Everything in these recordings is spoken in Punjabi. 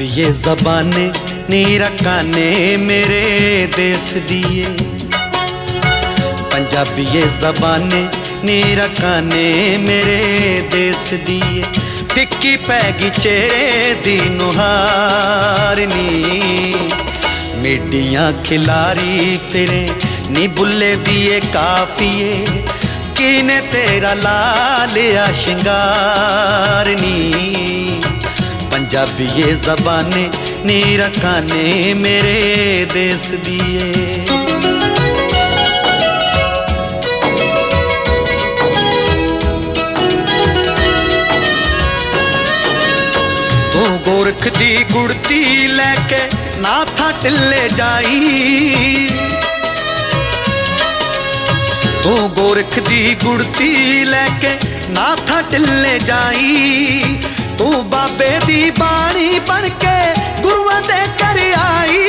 ਪੰਜਾਬੀਏ ਜ਼ਬਾਨੇ ਨੀ ਰਕਾਨੇ ਮੇਰੇ ਦੇਸ ਦੀਏ ਪੰਜਾਬੀਏ ਜ਼ਬਾਨੇ ਨੀ ਰਕਾਨੇ ਮੇਰੇ ਦੇਸ ਦੀਏ ਫਿੱਕੀ ਪੈ ਗਈ ਚਿਹਰੇ ਦੀ ਨੁਹਾਰਨੀ ਮੇਡੀਆਂ ਖਿਲਾਰੀ ਫਿਰੇ ਨੀ ਬੁੱਲੇ ਦੀਏ ਕਾਫੀਏ ਕਿਨੇ ਤੇਰਾ ਲਾਲਿਆ ਸ਼ਿੰਗਾਰਨੀ ਪੰਜਾਬੀਏ ਜ਼ਬਾਨੇ ਨੀ ਰਕਾਨੇ ਮੇਰੇ ਦੇਸ ਦੀਏ। ਤੂੰ ਗੋਰਖ ਦੀ ਗੁੜਤੀ ਲੈ ਕੇ ਨਾਥਾ ਟਿੱਲੇ ਜਾਈ। ਤੂੰ ਗੋਰਖ ਦੀ ਗੁੜਤੀ ਲੈ ਕੇ ਨਾਥਾ ਟਿੱਲੇ ਜਾਈ। ਤੂੰ ਬਾਬੇ ਦੀ ਬਾਣੀ ਬਣ ਕੇ ਗੁਰੂਆਂ ਦੇ ਘਰ ਆਈ।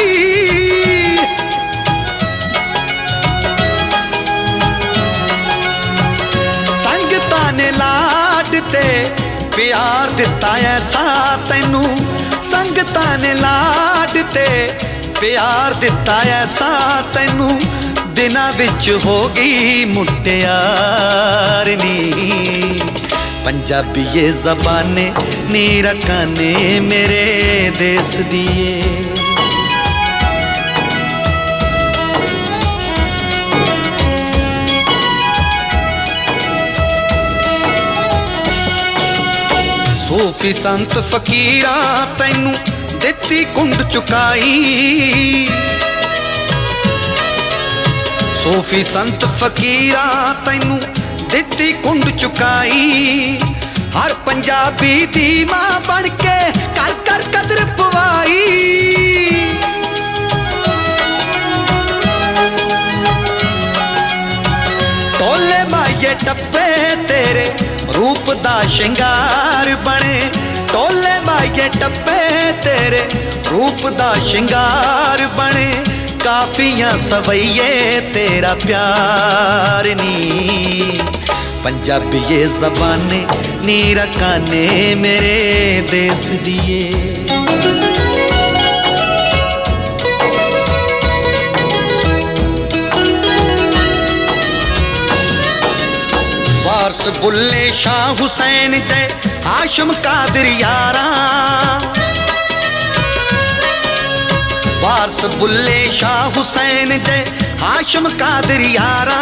ਸੰਗਤਾਂ ਨੇ ਲਾਡ ਤੇ ਪਿਆਰ ਦਿੱਤਾ ਐਸਾ ਤੈਨੂੰ। ਸੰਗਤਾਂ ਨੇ ਲਾਡ ਤੇ ਪਿਆਰ ਦਿੱਤਾ ਐਸਾ ਤੈਨੂੰ। ਦਿਨਾਂ ਵਿੱਚ ਹੋ ਗਈ ਮੁਟਿਆਰਨੀ। ਪੰਜਾਬੀਏ ਜ਼ਬਾਨੇ ਨੀ ਰਕਾਨੇ ਮੇਰੇ ਦੇਸ ਦੀਏ। ਸੂਫੀ ਸੰਤ ਫਕੀਰਾਂ ਤੈਨੂੰ ਦਿੱਤੀ ਕੁੰਡ ਚੁਕਾਈ। ਸੂਫੀ ਸੰਤ ਫਕੀਰਾਂ ਤੈਨੂੰ ਦਿੱਤੀ ਕੁੰਡ ਚੁਕਾਈ। ਹਰ ਪੰਜਾਬੀ ਦੀ ਮਾਂ ਬਣ ਕੇ ਕਰ ਕਰ ਕਦਰ ਪਵਾਈ। ਟੋਲੇ ਮਾਏ ਟੱਪੇ ਤੇਰੇ, ਰੂਪ ਦਾ ਸ਼ਿੰਗਾਰ ਬਣੇ। ਟੋਲੇ ਮਾਏ ਟੱਪੇ ਤੇਰੇ, ਰੂਪ ਦਾ ਸ਼ਿੰਗਾਰ ਬਣੇ। ਕਾਫੀਆਂ ਸਵਈਏ ਤੇਰਾ ਪਿਆਰ ਨੀ ਪੰਜਾਬੀਏ ਜ਼ਬਾਨੇ ਨੀ ਰਕਾਨੇ ਮੇਰੇ ਦੇਸ ਦੀਏ ਵਾਰਸ ਬੁੱਲੇ ਸ਼ਾਹ ਹੁਸੈਨ ਜੈ ਹਾਸ਼ਮ ਕਾਦਰ ਯਾਰਾ ਵਾਰਸ ਬੁੱਲੇ ਸ਼ਾਹ ਹੁਸੈਨ ਜੈ ਹਾਸ਼ਮ ਕਾਦਰ ਯਾਰਾ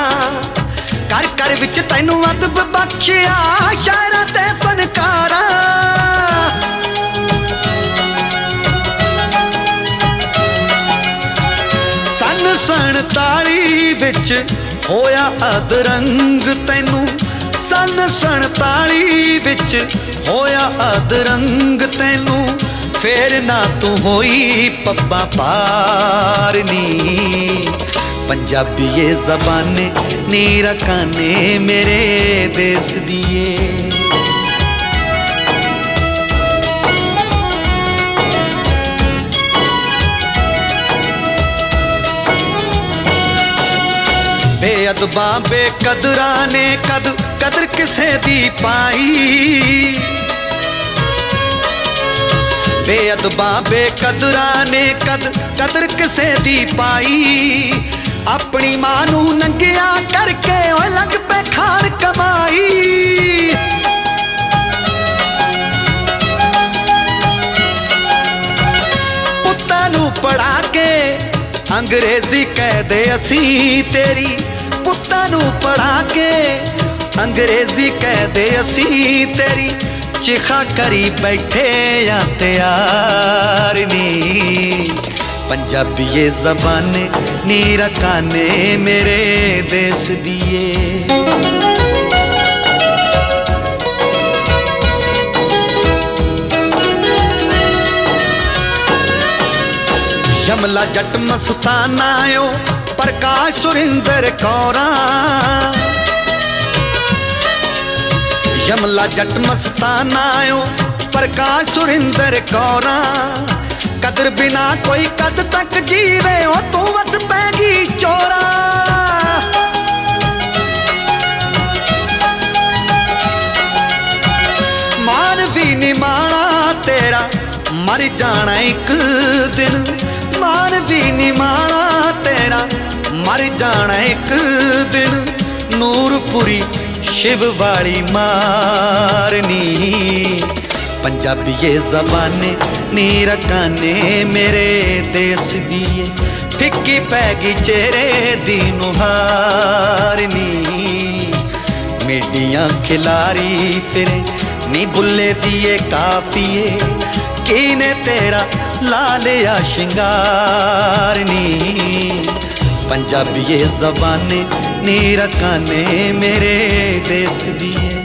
ਕਰ ਕਰ ਵਿੱਚ ਤੈਨੂੰ ਅਦਬ ਬਖਸ਼ਿਆ, ਸ਼ਾਇਰਾਂ ਤੇ ਫਨਕਾਰਾਂ। ਸੰਨ 47 ਵਿੱਚ ਹੋਇਆ ਅਦਰੰਗ ਤੈਨੂੰ। ਸੰਨ 47 ਵਿੱਚ ਹੋਇਆ ਅਦਰੰਗ ਤੈਨੂੰ। ਫੇਰ ਨਾ ਤੂੰ ਹੋਈ ਪੱਬਾ ਪਾਰਨੀ। ਪੰਜਾਬੀਏ ਜ਼ਬਾਨੇ ਨੀ ਰਕਾਨੇ ਮੇਰੇ ਦੇਸ ਦੀਏ। ਬੇਅਦਬਾਂ, ਬੇਕਦਰਾਂ ਨੇ ਕਦ ਕਦਰ ਕਿਸੇ ਦੀ ਪਾਈ? ਬੇਅਦਬਾਂ, ਬੇਕਦਰਾਂ ਨੇ ਕਦ, ਕਦਰ ਕਿਸੇ ਦੀ ਪਾਈ? ਆਪਣੀ ਮਾਂ ਨੂੰ ਨੰਗਿਆ ਕਰਕੇ ਓਏ ਲੱਗ ਪੈ ਖਾਣ ਕਮਾਈ। ਪੁੱਤਾਂ ਨੂੰ ਪੜਾ ਕੇ ਅੰਗਰੇਜ਼ੀ ਕਹਦੇ ਅਸੀਂ ਤੇਰੀ। ਪੁੱਤਾਂ ਨੂੰ ਪੜਾ ਕੇ ਅੰਗਰੇਜ਼ੀ ਕਹਦੇ ਅਸੀਂ ਤੇਰੀ। ਚਿਖਾ ਕਰੀ ਬੈਠੇ ਆ ਤਿਆਰ ਨੀ। ਪੰਜਾਬੀਏ ਜ਼ਬਾਨ ਨੀ ਰਕਾਨੇ ਮੇਰੇ ਦੇਸ ਦੀਏ। ਸ਼ਮਲਾ ਜੱਟ ਮਸਤਾਨਾ ਓ, ਪ੍ਰਕਾਸ਼ ਸੁਰਿੰਦਰ ਕੌਰਾਂ। ਯਮਲਾ ਜੱਟ ਮਸਤਾਨਾ ਓ, ਪ੍ਰਕਾਸ਼ ਸੁਰਿੰਦਰ ਕੌਰਾਂ। ਕਦਰ ਬਿਨਾ ਕੋਈ ਕਦ ਤੱਕ ਜੀਵੇ ਓ, ਤੂੰ ਵਸ ਪੈ ਗਈ ਚੋਰਾ। ਮਾਨ ਵੀ ਨਿਮਾਣਾ ਤੇਰਾ, ਮਰ ਜਾਣਾ ਇੱਕ ਦਿਨ। ਮਾਨ ਵੀ ਨੀ ਮਾਣਾ ਤੇਰਾ, ਮਰ ਜਾਣਾ ਇੱਕ ਦਿਨ। ਨੂਰਪੁਰੀ ਸ਼ਿਵ ਵਾਲੀ ਮਾਰਨੀ। ਪੰਜਾਬੀਏ ਜ਼ਬਾਨੇ ਨੀ ਰਕਾਨੇ ਮੇਰੇ ਦੇਸ ਦੀਏ, ਫਿੱਕੀ ਪੈ ਗਈ ਚਿਹਰੇ ਦੀ ਨੁਹਾਰਨੀ ਮੇਡੀਆਂ ਖਿਲਾਰੀ ਫਿਰੇ, ਨੀ ਬੁੱਲੇ ਦੀਏ ਕਾਫੀਏ, ਕੀਨੇ ਤੇਰਾ ਲਾਲਿਆ ਸ਼ਿੰਗਾਰਨੀ। ਪੰਜਾਬੀਏ ਜ਼ਬਾਨੇ ਨੀ ਰਕਾਨੇ ਮੇਰੇ ਦੇਸ ਦੀਏ